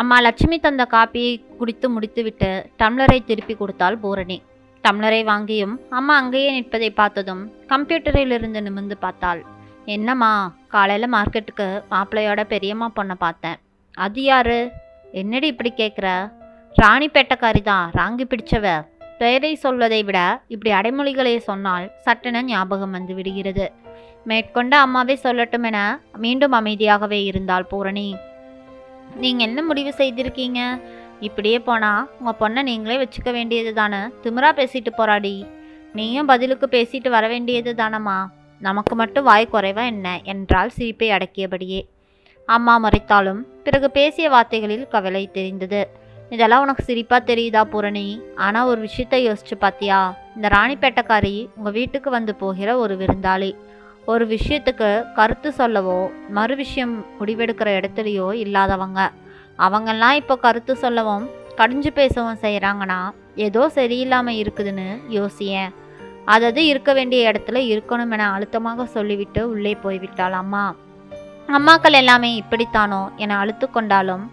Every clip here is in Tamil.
அம்மா லட்சுமி தந்த காப்பியை குடித்து முடித்துவிட்டு டம்ளரை திருப்பி கொடுத்தாள் பூரணி. டம்ளரை வாங்கியும் அம்மா அங்கேயே நிற்பதை பார்த்ததும் கம்ப்யூட்டரில் இருந்து நிமிர்ந்து பார்த்தாள். என்னம்மா காலையில் மார்க்கெட்டுக்கு மாப்பிள்ளையோட பெரியம்மா பொண்ணை பார்த்தேன். அது யாரு? என்னடி இப்படி கேட்குற ராணிப்பேட்டைக்காரி தான் ராங்கி பிடிச்சவ. பெயரை சொல்வதை விட இப்படி அடைமொழிகளை சொன்னால் சட்டென ஞாபகம் வந்து விடுகிறது. மேற்கொண்டு அம்மாவே சொல்லட்டும் என மீண்டும் அமைதியாகவே இருந்தாள் பூரணி. நீங்கள் என்ன முடிவு செய்திருக்கீங்க? இப்படியே போனால் உங்கள் பொண்ணை நீங்களே வச்சுக்க வேண்டியது தானே? திமிரா பேசிட்டு போறாடி. நீயும் பதிலுக்கு பேசிட்டு வர வேண்டியது தானம்மா. நமக்கு மட்டும் வாய் குறைவா என்ன? என்றால் சிரிப்பை அடக்கியபடியே. அம்மா மறைத்தாலும் பிறகு பேசிய வார்த்தைகளில் கவலை தெரிந்தது. இதெல்லாம் உனக்கு சிரிப்பா தெரியுதா பூரணி? ஆனால் ஒரு விஷயத்த யோசிச்சு பார்த்தியா இந்த ராணிப்பேட்டைக்காரி உங்கள் வீட்டுக்கு வந்து போகிற ஒரு விருந்தாளி. ஒரு விஷயத்துக்கு கருத்து சொல்லவோ மறு விஷயம் முடிவெடுக்கிற இடத்துலையோ இல்லாதவங்க. அவங்கெல்லாம் இப்போ கருத்து சொல்லவும் கடிஞ்சு பேசவும் செய்கிறாங்கன்னா ஏதோ சரியில்லாமல் இருக்குதுன்னு யோசியேன். அதது இருக்க வேண்டிய இடத்துல இருக்கணும் என அழுத்தமாக சொல்லிவிட்டு உள்ளே போய்விட்டாள் அம்மா. அம்மாக்கள் எல்லாமே இப்படித்தானோ என அழுத்து கொண்டாலும்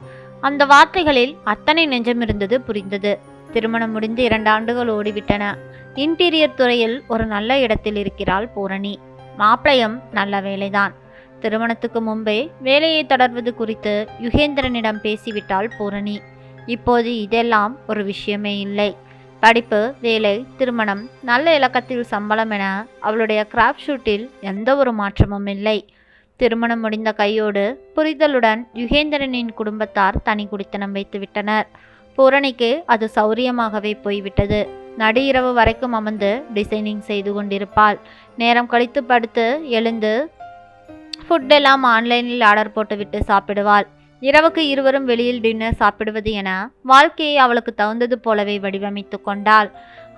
அந்த வார்த்தைகளில் அத்தனை நெஞ்சம் இருந்தது புரிந்தது. திருமணம் முடிந்து இரண்டு ஆண்டுகள் ஓடிவிட்டன. இன்டீரியர் துறையில் ஒரு நல்ல இடத்தில் இருக்கிறாள் பூரணி. மாப்பிளையும் நல்ல வேலைதான். திருமணத்துக்கு முன்பே வேலையை தொடர்வது குறித்து யுகேந்திரனிடம் பேசிவிட்டாள் பூரணி. இப்போது இதெல்லாம் ஒரு விஷயமே இல்லை. படிப்பு வேலை திருமணம் நல்ல இலக்கத்தில் சம்பளம் என அவளுடைய கிராஃப்ட் ஷூட்டில் எந்த ஒரு மாற்றமும் இல்லை. திருமணம் முடிந்த கையோடு புரிதலுடன் யுகேந்திரனின் குடும்பத்தார் தனி குடித்தனம் வைத்துவிட்டனர். பூரணிக்கு அது சௌரியமாகவே போய்விட்டது. நடு இரவு வரைக்கும் அமர்ந்து டிசைனிங் செய்து கொண்டிருப்பாள். நேரம் கழித்து படுத்து எழுந்து ஃபுட் எல்லாம் ஆன்லைனில் ஆர்டர் போட்டுவிட்டு சாப்பிடுவாள். இரவுக்கு இருவரும் வெளியில் டின்னர் சாப்பிடுவது என வாழ்க்கையை அவளுக்கு தகுந்தது போலவே வடிவமைத்து கொண்டாள்.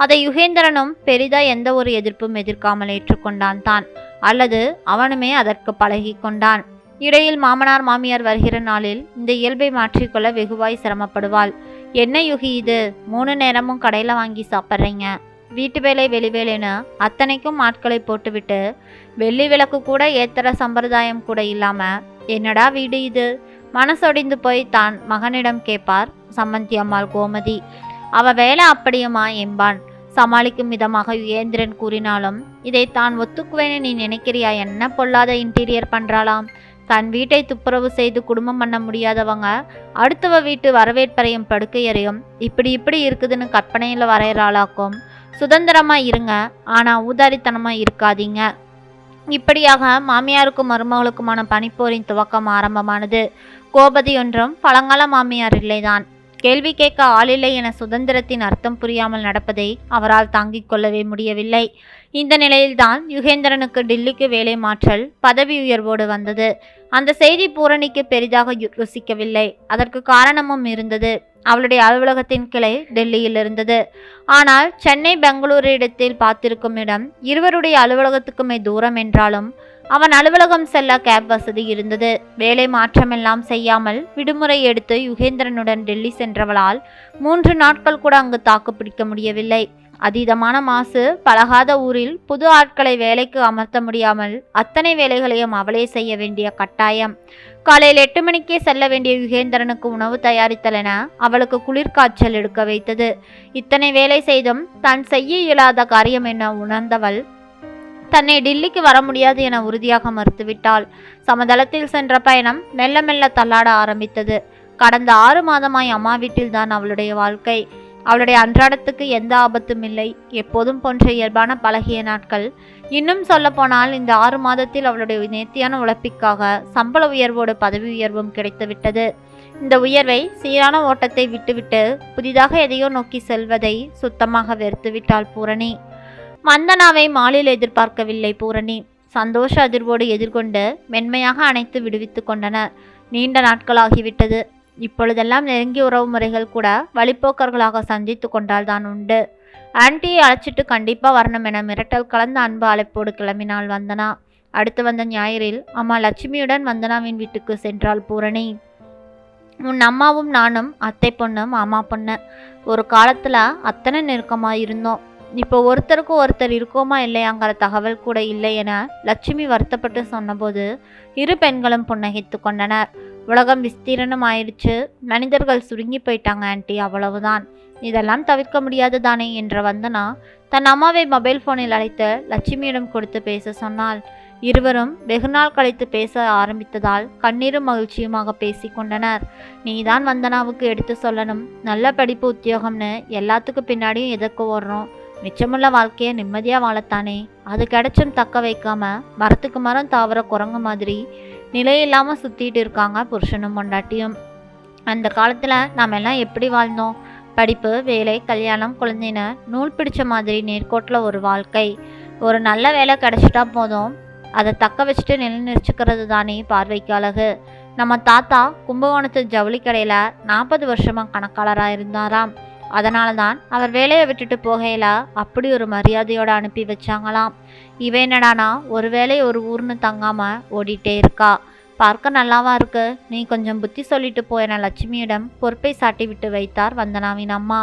அதை யுகேந்திரனும் பெரிதா எந்த ஒரு எதிர்ப்பும் எதிர்க்காமல் ஏற்றுக்கொண்டான் தான். அல்லது அவனுமே அதற்கு பழகி கொண்டான். இடையில் மாமனார் மாமியார் வருகிற நாளில் இந்த இயல்பை மாற்றிக்கொள்ள வெகுவாய் சிரமப்படுவாள். என்ன யுகி இது? மூணு நேரமும் கடையில் வாங்கி சாப்பிட்றீங்க. வீட்டு வேலை வெளி வேலைன்னு அத்தனைக்கும் ஆட்களை போட்டுவிட்டு வெள்ளி விளக்கு கூட ஏத்துற சம்பிரதாயம் கூட இல்லாமல் என்னடா வீடு இது? மனசொடிந்து போய் தான் மகனிடம் கேட்பார் சம்மந்தி அம்மாள் கோமதி. அவ வேலை அப்படியுமா என்பான் சமாளிக்கும் விதமாக யுகேந்திரன் கூறினாலும் இதை தான் ஒத்துக்குவேன்னு நீ நினைக்கிறியா? என்ன பொல்லாத இன்டீரியர் பண்ணுறாளாம் தன் வீட்டை துப்புரவு செய்து குடும்பம் பண்ண முடியாதவங்க அடுத்தவ வீட்டு வரவேற்பறையும் படுக்கையறையும் இப்படி இப்படி இருக்குதுன்னு கற்பனையில் வரைகிறாளாக்கும் சுதந்திரமாக இருங்க ஆனால் ஊதாரித்தனமாக இருக்காதீங்க. இப்படியாக மாமியாருக்கும் மருமகளுக்குமான பனிப்போரின் துவக்கம் ஆரம்பமானது. கோபதி ஒன்றும் பழங்கால மாமியார் இல்லைதான். கேள்வி கேட்க ஆளில்லை என சுதந்திரத்தின் அர்த்தம் புரியாமல் நடப்பதை அவரால் தாங்கிக் கொள்ளவே முடியவில்லை. இந்த நிலையில்தான் யுகேந்திரனுக்கு டில்லிக்கு வேலை மாற்றல் பதவி உயர்வோடு வந்தது. அந்த செய்தி பூரணிக்கு பெரிதாக யு- ருசிக்கவில்லை. அதற்கு காரணமும் இருந்தது. அவளுடைய அலுவலகத்தின் கிளை டெல்லியில் இருந்தது. ஆனால் சென்னை பெங்களூரு இடத்தில் பார்த்திருக்கும் இடம் இருவருடைய அலுவலகத்துக்குமே தூரம் என்றாலும் அவன் அலுவலகம் செல்ல கேப் வசதி இருந்தது. வேலை மாற்றமெல்லாம் செய்யாமல் விடுமுறை எடுத்து யுகேந்திரனுடன் டெல்லி சென்றவளால் மூன்று நாட்கள் கூட அங்கு தாக்கு பிடிக்க முடியவில்லை. அதீதமான மாசு பழகாத ஊரில் புது ஆட்களை வேலைக்கு அமர்த்த முடியாமல் அத்தனை வேலைகளையும் அவளே செய்ய வேண்டிய கட்டாயம். காலையில் எட்டு மணிக்கே செல்ல வேண்டிய யுகேந்திரனுக்கு உணவு தயாரித்தல் என அவளுக்கு குளிர்காய்ச்சல் எடுக்க வைத்தது. இத்தனை வேலை செய்தும் தான் செய்ய இயலாத காரியம் என உணர்ந்தவள் தன்னை டில்லிக்கு வர முடியாது என உறுதியாக மறுத்துவிட்டாள். சமதளத்தில் சென்ற பயணம் மெல்ல மெல்ல தள்ளாட ஆரம்பித்தது. கடந்த ஆறு மாதமாய் அம்மா வீட்டில்தான் அவளுடைய வாழ்க்கை. அவளுடைய அன்றாடத்துக்கு எந்த ஆபத்தும் இல்லை. எப்போதும் போன்ற இயல்பான பழகிய நாட்கள். இன்னும் சொல்லப்போனால் இந்த ஆறு மாதத்தில் அவளுடைய நேர்த்தியான உழைப்பிற்காக சம்பள உயர்வோடு பதவி உயர்வும் கிடைத்துவிட்டது இந்த உயர்வை சீரான ஓட்டத்தை விட்டுவிட்டு புதிதாக எதையோ நோக்கி செல்வதை சுத்தமாக வெறுத்துவிட்டாள் பூரணி. வந்தனாவை மாலில் எதிர்பார்க்கவில்லை பூரணி. சந்தோஷ அதிர்வோடு எதிர்கொண்டு மென்மையாக அணைத்து விடுவித்து கொண்டனர். நீண்ட நாட்களாகிவிட்டது. இப்பொழுதெல்லாம் நெருங்கிய உறவு முறைகள் கூட வழிப்போக்கர்களாக சந்தித்து கொண்டால்தான் உண்டு. ஆன்ட்டியை அழைச்சிட்டு கண்டிப்பாக வரணும் என மிரட்டல் கலந்த அன்பு அழைப்போடு கிளம்பினாள் வந்தனா. அடுத்து வந்த ஞாயிறில் அம்மா லட்சுமியுடன் வந்தனாவின் வீட்டுக்கு சென்றாள் பூரணி. உன் அம்மாவும் நானும் அத்தை பொண்ணும் மாமா பொண்ணு. ஒரு காலத்தில் அத்தனை நெருக்கமாக இருந்தோம் இப்போ ஒருத்தருக்கு ஒருத்தர் இருக்கோமா இல்லையாங்கிற தகவல் கூட இல்லை என லட்சுமி வருத்தப்பட்டு சொன்னபோது இரு பெண்களும் புன்னகைத்து கொண்டனர். உலகம் விஸ்தீரணம் ஆயிடுச்சு. மனிதர்கள் சுருங்கி போயிட்டாங்க ஆன்ட்டி அவ்வளவுதான். இதெல்லாம் தவிர்க்க முடியாது தானே என்ற வந்தனா தன் அம்மாவை மொபைல் ஃபோனில் அழைத்து லட்சுமியிடம் கொடுத்து பேச சொன்னாள். இருவரும் வெகுநாள் கழித்து பேச ஆரம்பித்ததால் கண்ணீரும் மகிழ்ச்சியுமாக பேசி கொண்டனர். நீதான் வந்தனாவுக்கு எடுத்து சொல்லணும். நல்ல படிப்பு உத்தியோகம்னு எல்லாத்துக்கு பின்னாடியும் எதற்கு ஓடுறோம்? மிச்சமுள்ள வாழ்க்கையை நிம்மதியாக வாழத்தானே? அது கிடைச்சும் தக்க வைக்காம மரத்துக்கு மரம் தாவர குரங்கு மாதிரி நிலையில்லாமல் சுற்றிட்டு இருக்காங்க புருஷனும் பொண்டாட்டியும். அந்த காலத்தில் நாம் எல்லாம் எப்படி வாழ்ந்தோம்? படிப்பு வேலை கல்யாணம் குழந்தைன்னு நூல் பிடிச்ச மாதிரி நேர்கோட்டில் ஒரு வாழ்க்கை. ஒரு நல்ல வேலை கிடச்சிட்டா போதும். அதை தக்க வச்சுட்டு நிலைநிறுச்சிக்கிறது தானே பார்வைக்கு அழகு. நம்ம தாத்தா கும்பகோணத்து ஜவுளி கடையில் நாற்பது வருஷமாக கணக்காளராக இருந்தாராம். அதனால தான் அவர் வேலையை விட்டுட்டு போகையில அப்படி ஒரு மரியாதையோடு அனுப்பி வச்சாங்களாம். இவ என்னடானா ஒரு வேலை ஒரு ஊர்னு தங்காம ஓடிட்டே இருக்கா. பார்க்க நல்லாவா இருக்கு. நீ கொஞ்சம் புத்தி சொல்லிட்டு போயின லட்சுமியிடம் பொறுப்பை சாட்டி விட்டு வைத்தார் வந்தனாவின் அம்மா.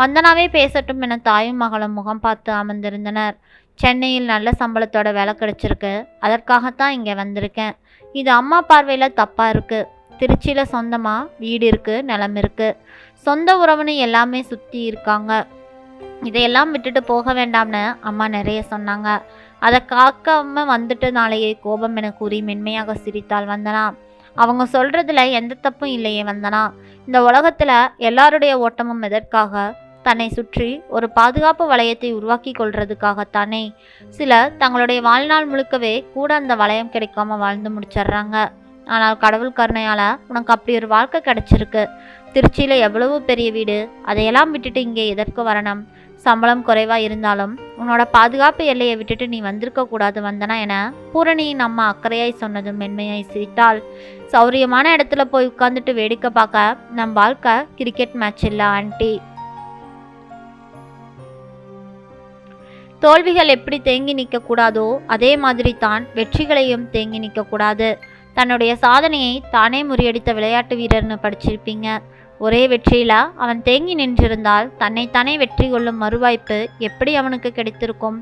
வந்தனாவே பேசட்டும் என தாயும் மகளும் முகம் பார்த்து அமர்ந்திருந்தனர். சென்னையில் நல்ல சம்பளத்தோட வேலை கிடைச்சிருக்கு. அதற்காகத்தான் இங்கே வந்திருக்கேன். இது அம்மா பார்வையில் தப்பாக இருக்குது திருச்சியில் சொந்தமாக வீடு இருக்குது நிலம் இருக்குது சொந்த உறவுன்னு எல்லாமே சுற்றி இருக்காங்க. இதையெல்லாம் விட்டுட்டு போக வேண்டாம்னு அம்மா நிறைய சொன்னாங்க. அதை காக்காம வந்துட்டு நாளையே கோபம் என கூறி மென்மையாக சிரித்தாள் வந்தனா அவங்க சொல்கிறதுல எந்த தப்பும் இல்லையே வந்தனா. இந்த உலகத்தில் எல்லாருடைய ஓட்டமும் எதற்காக? தன்னை சுற்றி ஒரு பாதுகாப்பு வளையத்தை உருவாக்கி கொள்றதுக்காகத்தானே. சிலர் தங்களுடைய வாழ்நாள் முழுக்கவே கூட அந்த வளையம் கிடைக்காம வாழ்ந்து முடிச்சிடுறாங்க. ஆனால் கடவுள் கருணையால் உனக்கு அப்படி ஒரு வாழ்க்கை கிடச்சிருக்கு. திருச்சியில் எவ்வளவு பெரிய வீடு அதையெல்லாம் விட்டுட்டு இங்கே எதற்கு வரணும்? சம்பளம் குறைவாக இருந்தாலும் உன்னோட பாதுகாப்பு எல்லையை விட்டுட்டு நீ வந்திருக்க கூடாது வந்தனா என பூரணியின் அம்மா அக்கறையாய் சொன்னதும் மென்மையாய் சிரித்தாள். சௌரியமான இடத்துல போய் உட்காந்துட்டு வேடிக்கை பார்க்க நம் வாழ்க்கை கிரிக்கெட் மேட்ச் இல்லை ஆண்டி. தோல்விகள் எப்படி தேங்கி நிற்கக்கூடாதோ அதே மாதிரி தான் வெற்றிகளையும் தேங்கி நிற்கக்கூடாது தன்னுடைய சாதனையை தானே முறியடித்த விளையாட்டு வீரர்னு படிச்சிருப்பீங்க. ஒரே வெற்றியில? அவன் தேங்கி நின்றிருந்தால் தன்னைத்தானே வெற்றி கொள்ளும் மறுவாய்ப்பு எப்படி அவனுக்கு கிடைத்திருக்கும்?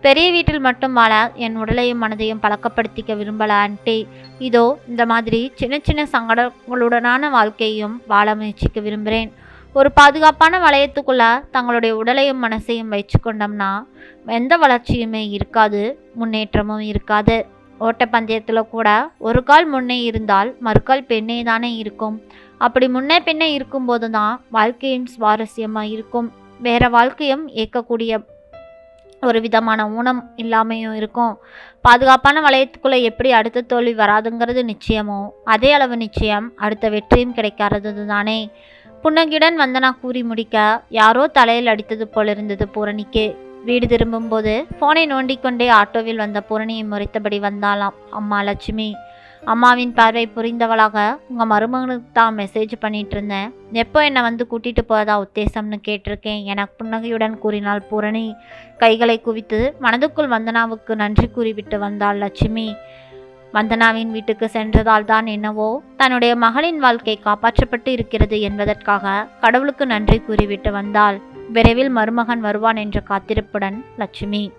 பெரிய வீட்டில் மட்டும் வாழ என் உடலையும் மனதையும் பழக்கப்படுத்திக்க விரும்பல ஆண்டி. இதோ இந்த மாதிரி சின்ன சின்ன சங்கடங்களுடனான வாழ்க்கையும் வாழ முயற்சிக்க விரும்புகிறேன் ஒரு பாதுகாப்பான வளையத்துக்குள்ள தங்களுடைய உடலையும் மனசையும் வச்சு கொண்டோம்னா எந்த வளர்ச்சியுமே இருக்காது முன்னேற்றமும் இருக்காது. ஓட்டப்பந்தயத்தில் கூட ஒரு கால் முன்னே இருந்தால் மறுக்கால் பெண்ணே தானே இருக்கும். அப்படி முன்னே பின்னே இருக்கும்போது தான் வாழ்க்கையும் சுவாரஸ்யமாக இருக்கும். வேறு வாழ்க்கையும் ஏற்கக்கூடிய ஒரு விதமான ஊனம் இல்லாமையும் இருக்கும். பாதுகாப்பான வளையத்துக்குள்ளே எப்படி அடுத்த தோல்வி வராதுங்கிறது நிச்சயமோ அதே அளவு நிச்சயம் அடுத்த வெற்றியும் கிடைக்காதது தானே புன்னகியுடன் வந்தனா கூறி முடிக்க யாரோ தலையில் அடித்தது போல் இருந்தது பூரணிக்கு. வீடு திரும்பும்போது ஃபோனை நோண்டிக்கொண்டே ஆட்டோவில் வந்த பூரணியை முறைத்தபடி வந்தாளாம். அம்மா லட்சுமி அம்மாவின் பார்வை புரிந்தவளாக உங்கள் மருமகனுக்கு தான் மெசேஜ் பண்ணிட்டு இருந்தேன் எப்போ என்னை வந்து கூட்டிகிட்டு போகிறதா உத்தேசம்னு கேட்டிருக்கேன் என புன்னகையுடன் கூறினாள் பூரணி. கைகளை குவித்து மனதுக்குள் வந்தனாவுக்கு நன்றி கூறிவிட்டு வந்தாள் லட்சுமி. வந்தனாவின் வீட்டுக்கு சென்றதால் தான் என்னவோ தன்னுடைய மகளின் வாழ்க்கை காப்பாற்றப்பட்டு இருக்கிறது என்பதற்காக கடவுளுக்கு நன்றி கூறிவிட்டு வந்தாள். விரைவில் மருமகன் வருவான் என்ற காத்திருப்புடன் லட்சுமி.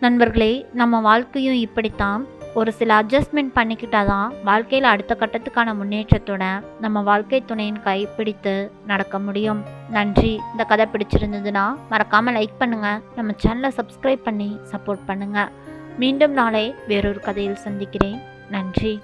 நண்பர்களே நம்ம வாழ்க்கையும் இப்படித்தான். ஒரு சில அட்ஜஸ்ட்மெண்ட் பண்ணிக்கிட்டா தான் வாழ்க்கையில் அடுத்த கட்டத்துக்கான முன்னேற்றத்தோட நம்ம வாழ்க்கை துணையின் கை பிடித்து நடக்க முடியும். நன்றி. இந்த கதை பிடிச்சிருந்ததுன்னா மறக்காமல் லைக் பண்ணுங்கள் நம்ம சேனலை சப்ஸ்கிரைப் பண்ணி சப்போர்ட் பண்ணுங்கள் மீண்டும் நாளை வேறொரு கதையில் சந்திக்கிறேன். நன்றி.